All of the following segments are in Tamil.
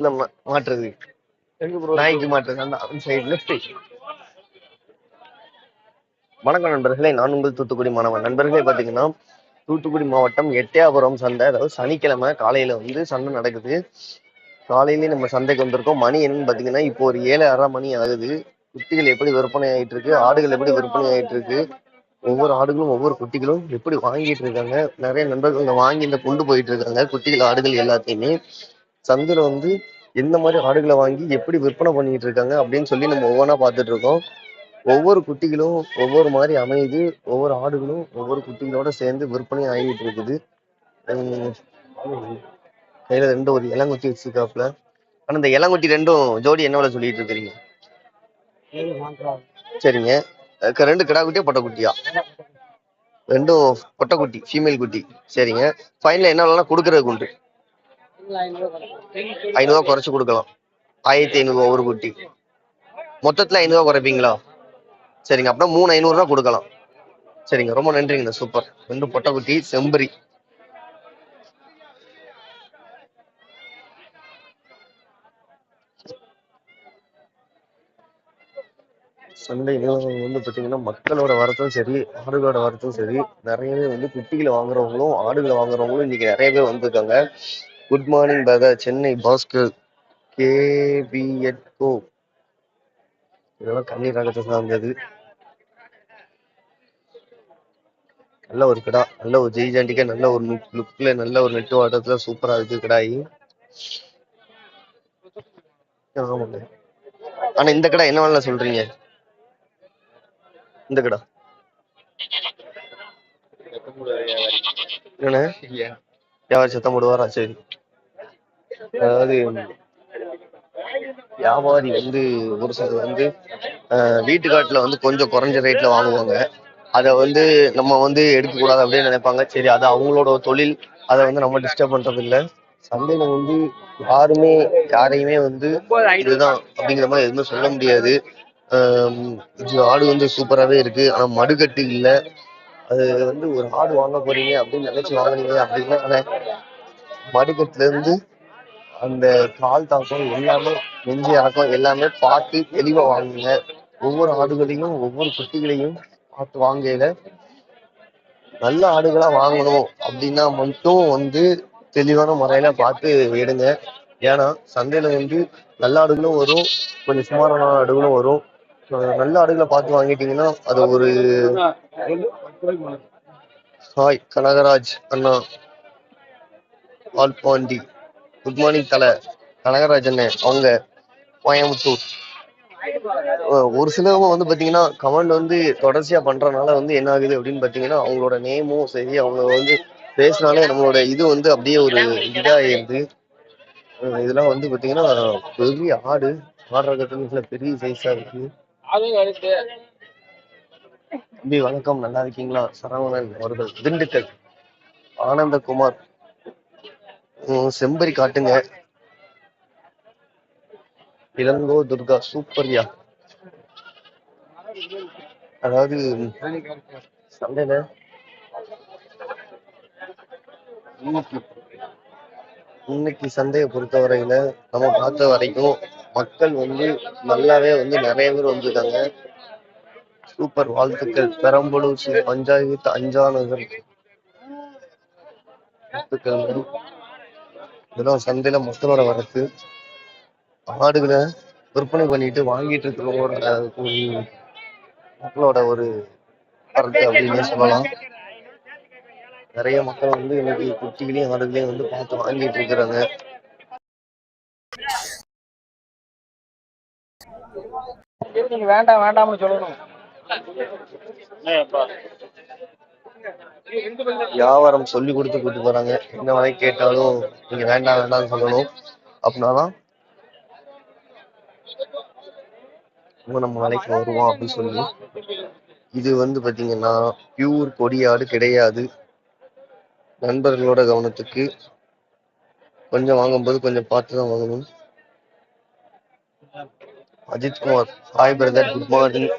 இந்த மா- மாட்டுறது. எங்க ப்ரோ நாய்க்கு மாட்டுறது. அந்த சைடு லெஃப்ட் வணக்கம் நண்பர்களே. நான் உங்கள் தூத்துக்குடி மாணவன். நண்பர்களே பார்த்தீங்கன்னா தூத்துக்குடி மாவட்டம் எட்டயாபுரம் சந்தை. அதாவது சனிக்கிழமை காலையில வந்து சந்தை நடக்குது. காலையிலேயே நம்ம சந்தைக்கு வந்திருக்கோம். மணி என்னன்னு பார்த்தீங்கன்னா இப்போ ஒரு ஏழு அரை மணி ஆகுது. குட்டிகள் எப்படி விற்பனை ஆயிட்டு இருக்கு ஆடுகள் எப்படி விற்பனை ஆயிட்டு இருக்கு ஒவ்வொரு ஆடுகளும் ஒவ்வொரு குட்டிகளும் எப்படி வாங்கிட்டு இருக்காங்க? நிறைய நண்பர்கள் இங்க வாங்கி இந்த கொண்டு போயிட்டு இருக்காங்க. குட்டிகள் ஆடுகள் எல்லாத்தையுமே. சந்தையில வந்து எந்த மாதிரி ஆடுகளை வாங்கி எப்படி விற்பனை பண்ணிட்டு இருக்காங்க? அப்படின்னு சொல்லி நம்ம ஒவ்வொன்றா பார்த்துட்டு இருக்கோம். ஒவ்வொரு குட்டிகளும் ஒவ்வொரு மாதிரி அமையுது. ஒவ்வொரு ஆடுகளும் ஒவ்வொரு குட்டிகளோட சேர்ந்து விற்பனை ஆகிட்டு இருக்குது. கையில ரெண்டு ஒரு இளங்குட்டி வச்சிருக்காப்புல. ஆனா இந்த இளங்குட்டி ரெண்டும் ஜோடி என்ன விலை சொல்லிட்டு இருக்கிறீங்க? சரிங்க. ரெண்டு கிடா குட்டியா பொட்டை குட்டியா? ரெண்டும் பொட்டை குட்டி ஃபீமேல் குட்டி. சரிங்க. ஃபைனல் என்ன விலைனா கொடுக்கறதுக்கு உண்டு. ஐநூறுவா குறைச்சு கொடுக்கலாம். ஆயிரத்தி ஐநூறுவா ஒரு குட்டி. மொத்தத்துல ஐநூறுவா குறைப்பீங்களா? சரிங்க. அப்படின்னா மூணு ஐநூறுரூவா கொடுக்கலாம். சரிங்க. ரொம்ப நன்றிங்கண்ணா சூப்பர். ரெண்டு பொட்டை குட்டி செம்பரி. சந்தை நிலவரம் வந்து பார்த்தீங்கன்னா மக்களோட வரத்தும் சரி ஆடுகளோட வரத்தும் சரி நிறையவே வந்து குட்டிகளை வாங்குறவங்களும் ஆடுகளை வாங்குறவங்களும் இன்னைக்கு நிறைய பேர் வந்திருக்காங்க. Good morning brother Chennai Bhaskar கேபிஎட்கோ இதெல்லாம் கண்ணீர் ரகத்தை சார்ந்தது நல்ல ஒரு கிடா நல்ல ஒரு ஜெய்ஜாண்டிக்கா நல்ல ஒரு லுக்ல நல்ல ஒரு நெட்டு வாட்டத்துல சூப்பரா இருக்கு கிடாயி ஆனா இந்த கடை என்ன வேலை சொல்றீங்க? இந்த கடை. என்ன வியாபாரி சத்தம் போடுவாரா? சரி. அதாவது வியாபாரி வந்து ஒரு சிலர் வந்து ஆஹ், வீட்டுக்காட்டுல வந்து கொஞ்சம் குறைஞ்ச ரேட்ல வாங்குவாங்க. அதை வந்து நம்ம வந்து எடுக்கக்கூடாது அப்படின்னு நினைப்பாங்க. சரி அது அவங்களோட தொழில். அதை வந்து நம்ம டிஸ்டர்ப் பண்ணுறது இல்லை. சந்தையில வந்து யாருமே யாரையுமே வந்து இதுதான் அப்படிங்கிற மாதிரி எதுவுமே சொல்ல முடியாது. இது ஆடு வந்து சூப்பராகவே இருக்கு. ஆனா மடுக்கட்டு இல்ல. அது வந்து ஒரு ஆடு வாங்க போறீங்க அப்படின்னு நினைச்சு வாங்கினீங்க அப்படின்னா மடுக்கட்டுல இருந்து அந்த கால் தாக்கம் எல்லாமே நெஞ்சு ஆக்கம் எல்லாமே பார்த்து தெளிவா வாங்குங்க. ஒவ்வொரு ஆடுகளையும் ஒவ்வொரு குட்டிகளையும் பார்த்து வாங்கையில நல்ல ஆடுகளா வாங்கணும் அப்படின்னா மட்டும் வந்து தெளிவான முறையில பார்த்து எடுங்க ஏன்னா சந்தையில வந்து நல்ல ஆடுகளும் வரும் கொஞ்சம் சுமாரான ஆடுகளும் வரும். நல்ல ஆடுகளை பார்த்து வாங்கிட்டீங்கன்னா அது ஒரு ஹாய் கனகராஜ் அண்ணா பாண்டி குட் மார்னிங் தலை கனகராஜன் அவங்க கோயம்புத்தூர். ஒரு சிலவங்க வந்து பாத்தீங்கன்னா கமெண்ட் வந்து தொடர்ச்சியா பண்றதுனால வந்து என்ன ஆகுது அப்படின்னு பார்த்தீங்கன்னா அவங்களோட நேமும் சரி அவங்க வந்து பேசினாலே நம்மளோட இது வந்து அப்படியே ஒரு இதாயிருது. இருந்து இதெல்லாம் வந்து பாத்தீங்கன்னா பெரிய ஆடு ஆடுற கட்டணத்துல பெரிய சைஸா இருக்கு. தம்பி வணக்கம். நல்லா இருக்கீங்களா? சரவணன் அவர்கள் திண்டுக்கல். ஆனந்தகுமார். செம்பரி காட்டுங்க. இளங்கோ துர்கா சூப்பர்யா அதாவது சந்தையில இன்னைக்கு சந்தையை சந்தையை பொறுத்தவரையில நம்ம பார்த்த வரைக்கும் மக்கள் வந்து நல்லாவே வந்து நிறைய பேர் வந்திருக்காங்க சூப்பர் வாழ்த்துக்கள். பெரம்பலூர் ஸ்ரீ பஞ்சாயத்து அஞ்சாநகர். வாழ்த்துக்கள் இதெல்லாம் சந்தையில மக்களோட வரத்து ஆடுகளை விற்பனை பண்ணிட்டு வாங்கிட்டு இருக்கிறவங்களோட ஒரு மக்களோட ஒரு கருத்து அப்படின்னு சொல்லலாம். நிறைய மக்கள் வந்து இன்னைக்கு குட்டிகளையும் ஆடுகளையும் வந்து பார்த்து வாங்கிட்டு இருக்கிறாங்க. நீங்க வேண்டாம் வேண்டாம்னு சொல்லணும். வியாபாரம் சொல்லி கொடுத்து கூட்டு போறாங்க. என்ன வரை கேட்டாலும் நீங்க வேண்டாம் வேண்டாம்னு சொல்லணும். அப்படின்னாதான் நம்ம வேலைக்கு வருவோம் அப்படின்னு சொல்லி. இது வந்து பாத்தீங்கன்னா பியூர் கொடியாடு கிடையாது. நண்பர்களோட கவனத்துக்கு கொஞ்சம் வாங்கும்போது கொஞ்சம் பார்த்து தான் வாங்கணும். Ajith Kumar hi brother good morning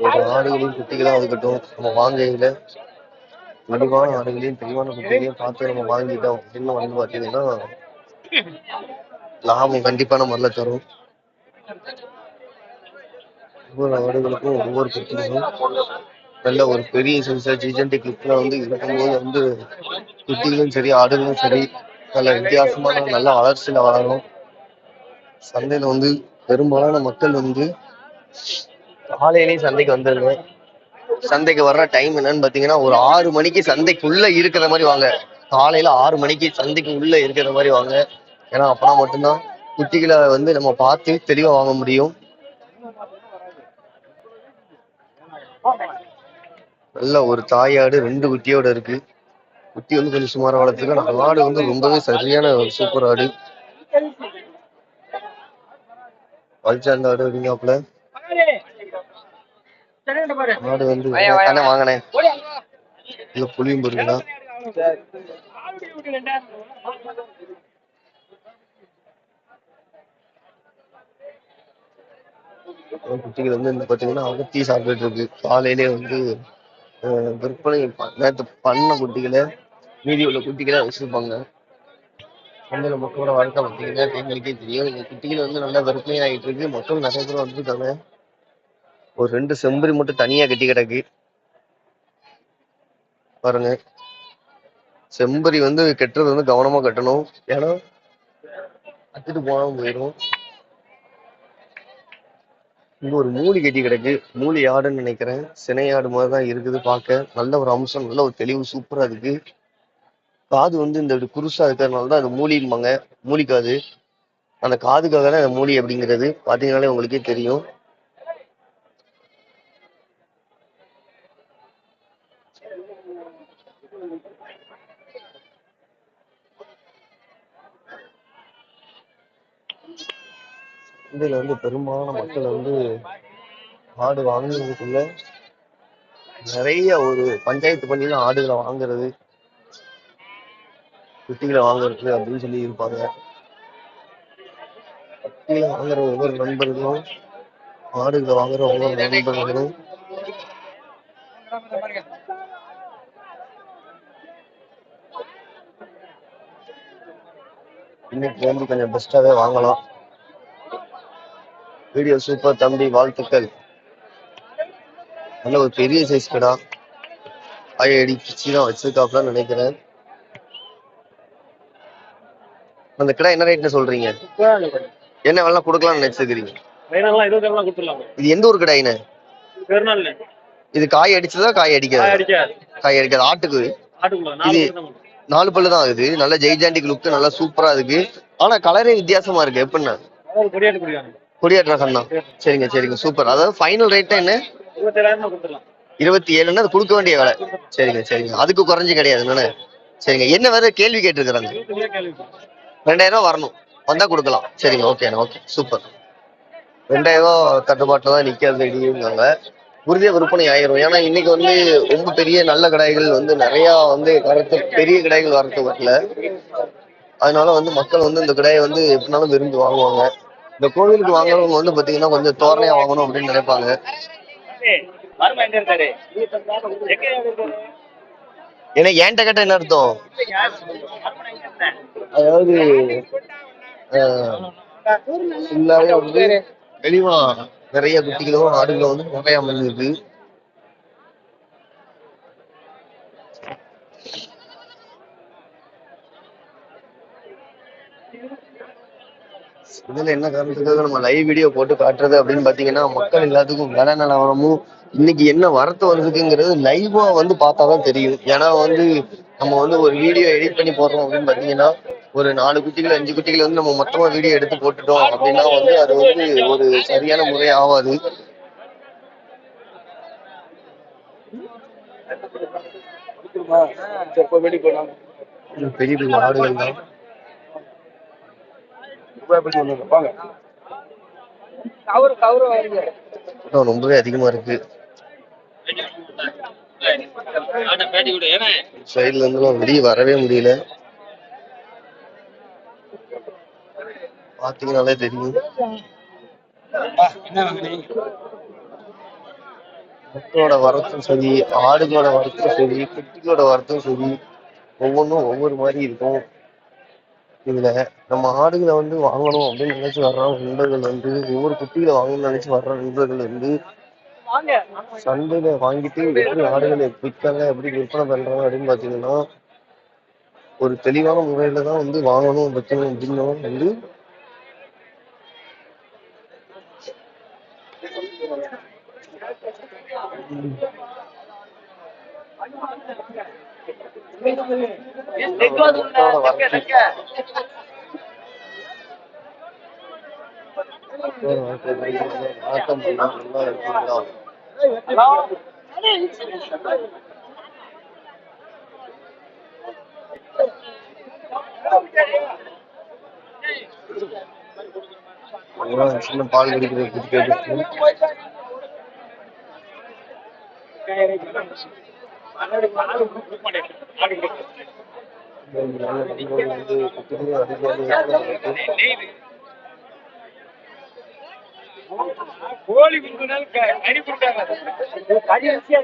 ஒரு ஆடுகளும் குட்டிகளாக இருக்கட்டும் நம்ம வாங்கையில தெளிவான ஆடுகளையும் தெளிவான குட்டிகளையும் பார்த்து நம்ம வாங்கிட்டோம் அப்படின்னு வந்து பாத்தீங்கன்னா லாபம் கண்டிப்பான முறையில் தரும். ஒவ்வொரு ஆடுகளுக்கும் ஒவ்வொரு குட்டிகளும் நல்ல ஒரு பெரிய சைஸா ஜிஜென்டி கிளிப்ல வந்து இருக்கும்போது வந்து குட்டிகளும் சரி ஆடுகளும் சரி நல்ல வித்தியாசமான நல்ல வளர்ச்சியில வளரும். சந்தையில வந்து பெரும்பாலான மக்கள் வந்து காலையிலேயே சந்தைக்கு வந்துருங்க சந்தைக்கு வர்ற டைம் என்னன்னு பாத்தீங்கன்னா ஒரு ஆறு மணிக்கு சந்தைக்குள்ள இருக்கிற மாதிரி வாங்க. காலையில ஆறு மணிக்கு சந்தைக்கு உள்ள இருக்கிற மாதிரி வாங்க. ஏன்னா அப்பனா மட்டும்தான் குட்டிகளை வந்து நம்ம பார்த்து தெளிவா வாங்க முடியும். நல்ல ஒரு தாயாடு ரெண்டு குட்டியோட இருக்கு. குட்டி வந்து கொஞ்சம் சுமாரா வளர்த்துருக்கு. ஆடு வந்து ரொம்பவே சரியான ஒரு சூப்பர் ஆடு. வலிச்சாந்த ஆடு அப்படிங்காப்புல ஆடு வந்து தானே வாங்கினேன். இல்ல புளியும் பொருங்களா குட்டிகள் வந்து இந்த பாத்தீங்கன்னா அகத்தி சாப்பிட்டுட்டு இருக்கு. காலையிலே வந்து விற்பனை நேத்து பண்ண குட்டிகளை மீதி உள்ள குட்டிகளை வச்சிருப்பாங்க. சந்தையில மக்களோட வாழ்க்கை பார்த்தீங்கன்னா எங்களுக்கே தெரியும். இந்த குட்டிகள் வந்து நல்லா விற்பனை ஆகிட்டு இருக்கு. மக்கள் நிறைய பேர் வந்துருக்காங்க. ஒரு ரெண்டு செம்பரி மட்டும் தனியா கட்டி கிடக்கு. பாருங்க. செம்பரி வந்து கட்டுறது வந்து கவனமா கட்டணும். ஏன்னா அத்துட்டு போனாலும் போயிடும். இங்க ஒரு மூலி கட்டி கிடக்கு. மூலி ஆடுன்னு நினைக்கிறேன். சினை ஆடு மாதிரி தான் இருக்குது பார்க்க. நல்ல ஒரு அம்சம் நல்ல ஒரு தெளிவு சூப்பரா இருக்கு. காது வந்து இந்த குருசா இருக்கிறதுனால தான் அது மூலிம்பாங்க. மூலிக்காது. அந்த காதுக்காக தான் அந்த மூலி அப்படிங்கிறது. பாத்தீங்கன்னாலே உங்களுக்கே தெரியும். இந்தியில வந்து பெரும்பாலான மக்கள் வந்து ஆடு வாங்குறதுக்குள்ள நிறைய ஒரு பஞ்சாயத்து பண்ணி ஆடுகளை வாங்குறது குட்டிகளை வாங்குறது அப்படின்னு சொல்லி இருப்பாங்க. குட்டிகளை வாங்குற ஒவ்வொரு நண்பர்களும் ஆடுகளை வாங்குற ஒவ்வொரு நண்பர்களும் இன்னைக்கு வந்து கொஞ்சம் பெஸ்டாவே வாங்கலாம். வீடியோ சூப்பர் தம்பி வாழ்த்துக்கள். நல்ல ஒரு பெரிய சைஸ் கடா. ஐடி பிச்சு தான் வச்சிருக்காப்லன்னு நினைக்கிறேன். அந்த கடை என்ன ரேட்னு சொல்றீங்க? என்ன வேணா கொடுக்கலாம்னு கொடுத்துடலாம் இது எந்த கடாயின்னு பெருநாள் இது காய் அடிச்சதா காய் அடிக்காது? காய் அடிக்காது. ஆட்டுக்கு? இது-. நாலு பல்லு தான் ஆகுது. நல்ல ஜெய்ஜாண்டிக் லுக் நல்லா சூப்பரா இருக்கு. ஆனா கலரே வித்தியாசமா இருக்கு. எப்படின்னா? அதாவது கொடியாட்டு குடிக்காங்க கொடியாட்டு ரகம் தான் சரிங்க சரிங்க. சூப்பர் அதாவது ஃபைனல் ரேட் என்ன? இருபத்தி ஏழுன்னா அது கொடுக்க வேண்டிய விலை. சரிங்க சரிங்க. அதுக்கு குறைஞ்சு கிடையாது. என்னண்ணே? சரிங்க. என்ன வேற கேள்வி கேட்டிருக்கிறாங்க? ரெண்டாயிரம் ரூபாய் வரணும். வந்தா கொடுக்கலாம். சரிங்க ஓகேண்ணா ஓகே சூப்பர் ரெண்டாயிரம் ரூபாய் தட்டுப்பாட்டில் தான் நிற்கிறது இடிங்காங்க உறுதியாக விற்பனை ஆயிரும். ஏன்னா இன்னைக்கு வந்து ரொம்ப பெரிய நல்ல கடைகள் வந்து நிறைய வந்து வரத்து பெரிய கடைகள் வரத்து வரல. அதனால வந்து மக்கள் வந்து இந்த கடையை வந்து எப்படினாலும் விரும்பி வாங்குவாங்க. இந்த கோவிலுக்கு வாங்குறவங்க வந்து பாத்தீங்கன்னா கொஞ்சம் தோரணையா வாங்கணும் அப்படின்னு நினைப்பாங்க. ஏன்னா ஏன்ட்ட கேட்ட என்ன அர்த்தம்? அதாவது ஃபுல்லாவே வந்து தெளிவா நிறைய குட்டிகளும் ஆடுகளும் வந்து நிறைய அமைஞ்சிருக்கு. இதுல என்ன காரணத்துக்காக நம்ம லைவ் வீடியோ போட்டு காட்டுறது அப்படின்னு பாத்தீங்கன்னா மக்கள் எல்லாத்துக்கும் விலை நிலவரமும் இன்னைக்கு என்ன வரத்து வந்திருக்குங்கிறது லைவா வந்து பார்த்தாதான் தெரியும். ஏன்னா வந்து நம்ம வந்து ஒரு வீடியோ எடிட் பண்ணி போடுறோம் அப்படின்னு பாத்தீங்கன்னா ஒரு நாலு குட்டிகள் அஞ்சு குட்டிகள் வந்து நம்ம மொத்தமா வீடியோ எடுத்து போட்டுட்டோம் அப்படின்னா வந்து அது வந்து ஒரு சரியான முறை ஆகாது. பெரிய பெரிய ஆடுகள் தான். ரொம்பவே அதிகமா இருக்கு. பேட்டி சைடுல வெளியே வரவே முடியல. பாத்தீங்கன்னாலே தெரியும். மக்களோட வரத்தும் சரி ஆடுகளோட வரத்தும் சரி குட்டிகளோட வரத்தும் சரி ஒவ்வொன்றும் ஒவ்வொரு மாதிரி இருக்கும். இதுல நம்ம ஆடுகளை வந்து வாங்கணும் அப்படின்னு நினைச்சு வர்ற நண்பர்கள் வந்து ஒவ்வொரு குட்டிகளை வாங்கணும்னு நினைச்சு வர்ற நண்பர்கள் வந்து சந்தையில வாங்கிட்டு எப்படி ஆடுகளை விற்காங்க எப்படி விற்பனை பண்றாங்க அப்படின்னு பாத்தீங்கன்னா ஒரு தெளிவான முறையில தான் வந்து வாங்கணும் வைக்கணும் அப்படின்னு வந்து முட்டோட வரத்து முட்டோட வரத்து எப்படி இருக்கு? ஆட்டம் பண்ணா நல்லா இருக்குங்களா சின்ன பால் குடிக்கிறது குடிக்கிறது வந்து குட்டிகளே அதிகமாக இருக்கு. கோழி விரும்பினால் கறி கொடுத்தாங்க கறி வச்சு